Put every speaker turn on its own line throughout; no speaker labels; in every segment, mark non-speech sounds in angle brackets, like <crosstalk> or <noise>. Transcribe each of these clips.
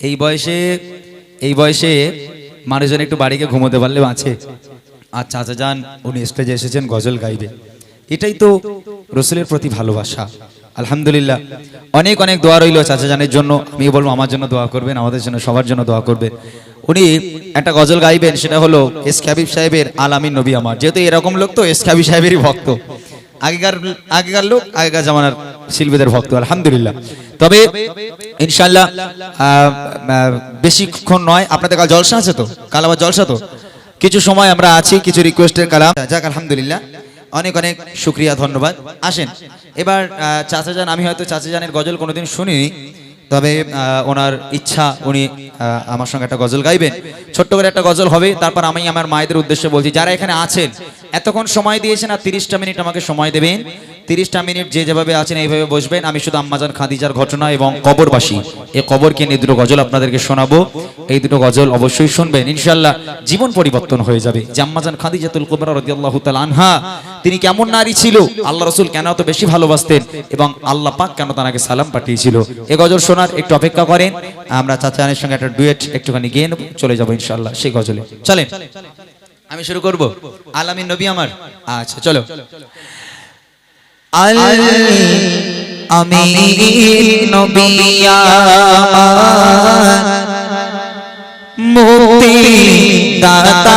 এই বয়সে এই বয়সে মানুষজন একটু বাড়িকে ঘুমোতে পারলে বাঁচে আর চাচা যান, উনি স্টেজে এসেছেন গজল গাইবে এটাই তো রসুলের প্রতি ভালোবাসা। আলহামদুলিল্লাহ। অনেক অনেক দোয়া রইল চাচা জানের জন্য। আমি বলব আমার জন্য দোয়া করবেন, আমাদের জন্য, সবার জন্য দোয়া করবেন। উনি একটা গজল গাইবেন, সেটা হলো এস খাবিব সাহেবের আলামিন নবী আমার। যেহেতু এরকম লোক তো এস খাবিব সাহেবেরই ভক্ত। আগেকার আগেকার লোক, আগেকার জামানার শিল্পীদের ভক্ত, আলহামদুলিল্লাহ। তবে ইনশাল্লাহ বেশিক্ষণ নয়, আপনাদের কাল জলসা আছে তো? কাল আবার জলসা তো? কিছু সময় আমরা আছি, কিছু রিকোয়েস্টের কালাম। যাক, আলহামদুলিল্লাহ। অনেক অনেক শুক্রিয়া, ধন্যবাদ। আসেন, এবার চাচা যান, আমি হয়তো চাচা যানের গজল কোনোদিন শুনিনি। তবে ওনার ইচ্ছা, উনি আমার সঙ্গে একটা গজল গাইবেন। ছোট্ট করে একটা গজল হবে, তারপর আমি আমার মায়েদের উদ্দেশ্যে বলছি, যারা এখানে আছেন, এতক্ষণ সময় দিয়েছেন আর তিরিশটা মিনিট আমাকে সময় দেবেন, তিরিশটা মিনিট যে যেভাবে আছেন, এইভাবে বসবেন। আমি শুধু আম্মাজান খাদিজার ঘটনা এবং কবরবাসী এই কবরকে নিয়ে দুটো গজল আপনাদেরকে শোনাবো। এই দুটো গজল অবশ্যই শুনবেন ইনশাল্লাহ জীবন পরিবর্তন হয়ে যাবে। যে আম্মাজান খাদিজাতুল কুবরা রাদিয়াল্লাহু তাআলা আনহা, তিনি কেমন নারী ছিল, আল্লাহ রসুল কেন এত বেশি ভালোবাসতেন এবং আল্লাহ পাক কেন তাকে সালাম পাঠিয়েছিল? এ গজল শোনার একটু অপেক্ষা করেন। আমরা চাচানের সঙ্গে একটা ডুয়েট একটুখানি গিয়ে চলে যাব ইনশাল্লাহ সেই গজলে। চলেন। আমি শুরু করব? আলামিন নবী আমার। আচ্ছা চলো।
আমি মুক্তি দাতা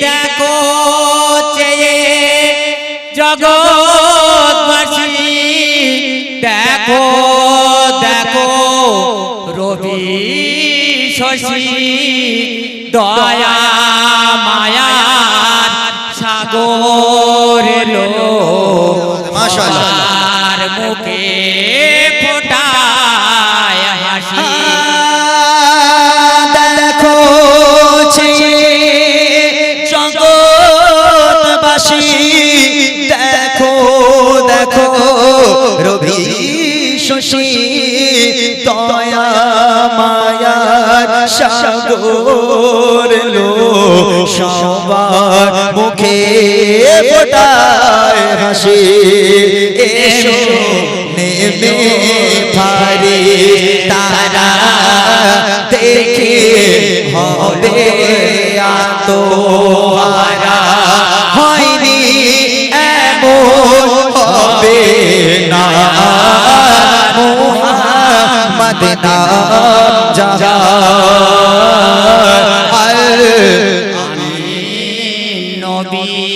দেখো চেয়ে জগৎবাসী। দেখো দেখো রবি শশী দয়া সাগর লো সবার মুখে ফোটায় হাসি। এসো নেমে ভারে তারা দেখে হবে আতো মোহাম্মদ নাম আমি নবী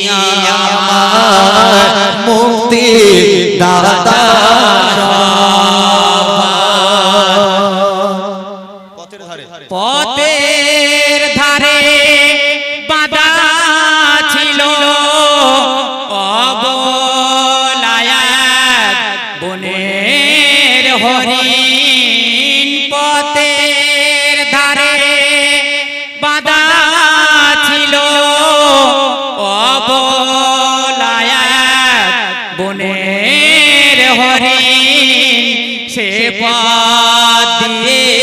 সে পথ দিয়ে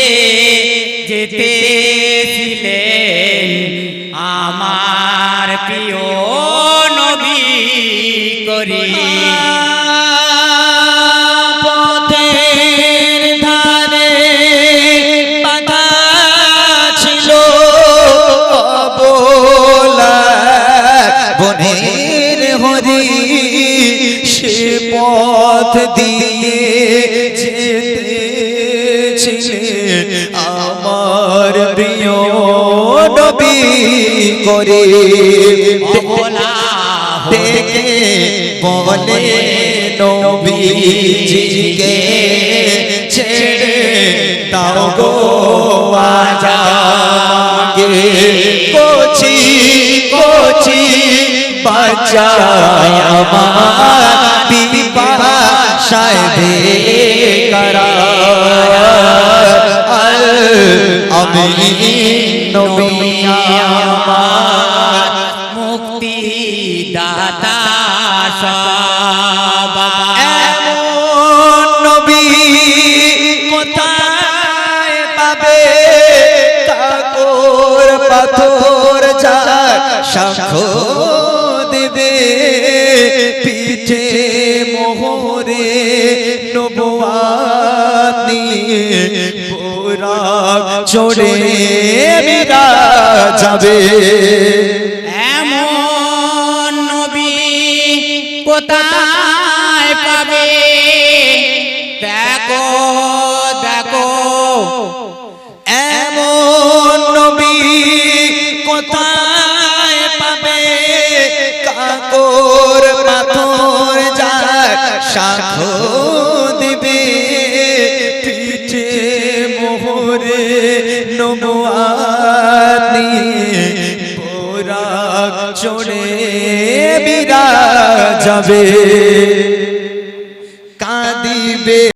যেতেছিলেন আমার প্রিয় নবী করি।
দিয়ে করে। ডেকে বলে নবীজিকে ছেড়ে দাও গো আজাগে কোচি কোচি বাঁচায় আমার বিপাশায় বেকরার আমি নবী পাথর যার সাক্ষ্য দেবে। পিঠে মোহরে নবুয়াত নিয়ে পোরাক চড়ে যাবে।
এমন নবী কোথায় পাবে? দেখো
পাথর যার সাক্ষ্য দিবে পিঠে মোহরে নমুয়ানি পোরা চড়ে বিরা যাবে। কাঁদিবে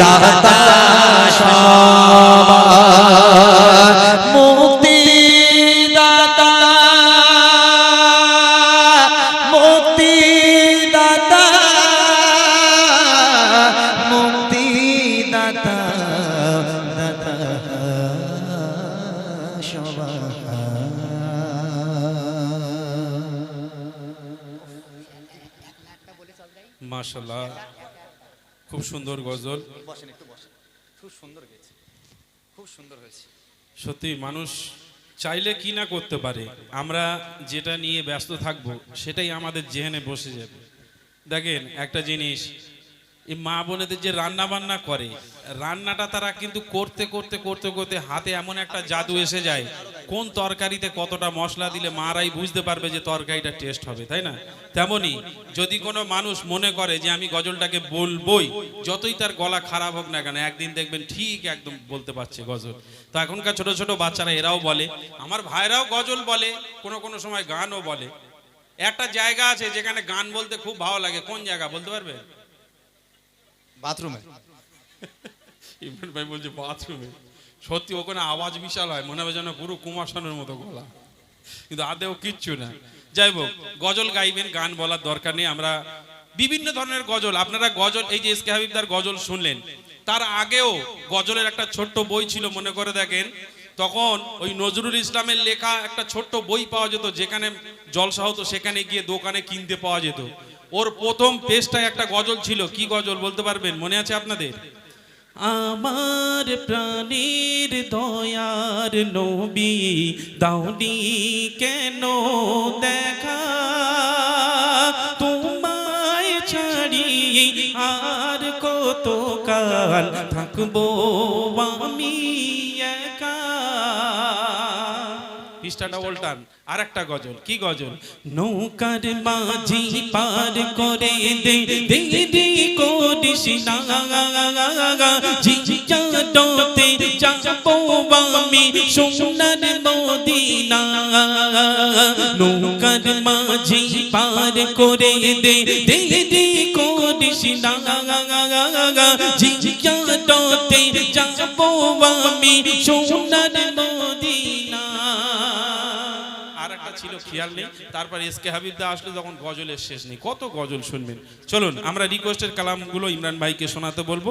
দাতা
খুব সুন্দর গজল।
বসেন একটু বসেন। খুব সুন্দর গেছে। খুব সুন্দর হয়েছে।
সত্যি মানুষ চাইলে কি না করতে পারে। আমরা যেটা নিয়ে ব্যস্ত থাকব সেটাই আমাদের জেহেনে বসে যাবে। দেখেন একটা জিনিস এই মা বোনেদের যে রান্না বান্না করে, রান্নাটা তারা কিন্তু করতে করতে করতে করতে হাতে এমন একটা জাদু এসে যায়, কোন তরকারিতে কতটা মশলা দিলে মারাই বুঝতে পারবে যে তরকারিটা টেস্ট হবে, তাই না? তেমনি যদি কোনো মানুষ মনে করে যে আমি গজলটাকে বলবই, যতই তার গলা খারাপ হোক না কেন, একদিন দেখবেন ঠিক একদম বলতে পারছে গজল। তো এখনকার ছোট ছোট বাচ্চারা এরাও বলে, আমার ভাইরাও গজল বলে, কোনো কোনো সময় গানও বলে। একটা জায়গা আছে যেখানে গান বলতে খুব ভালো লাগে, কোন জায়গা বলতে পারবে?
বাথরুমে
ইমরান <laughs> ভাই বলছে বাথরুমে সত্যি ওখানে আওয়াজ বিশাল হয়, মনে হবে যেন পুরো কুমাশানের মতো গলা। কিন্তু আদেও কিচ্ছু না। যাই হোক, গজল গাইবেন, গান বলার দরকার নেই। আমরা বিভিন্ন ধরনের গজল, আপনারা গজল, এই যে এস কে হাবিবদার গজল শুনলেন, তার আগেও গজলের একটা ছোট্ট বই ছিল, মনে করে দেখেন। তখন ওই নজরুল ইসলামের লেখা একটা ছোট্ট বই পাওয়া যেত, যেখানে জলসা হতো সেখানে গিয়ে দোকানে কিনতে পাওয়া যেত। ওর প্রথম পেজটায় একটা গজল ছিল। কি গজল বলতে পারবেন? মনে আছে আপনাদের? আমার প্রাণীর দয়ার নবী দাউনি কেন দেখা? তোমায় ছাড়ি আর কত কাল থাকব আমি? পৃষ্ঠাটা উল্টান। আর একটা গজল। কি গজল? নৌকার মাঝি পার করে দে দেরি করিস না। যাব আমি সোনার মদিনা। নৌকার মাঝি পার করে দে দেরি করিস না। যাব আমি সোনার খেয়াল নেই। তারপর এস কে হাবিবদা আসলে তখন গজলের শেষ নেই। কত গজল শুনবেন? চলুন, আমরা রিকোয়েস্টের কালামগুলো ইমরান ভাইকে শোনাতে বলব।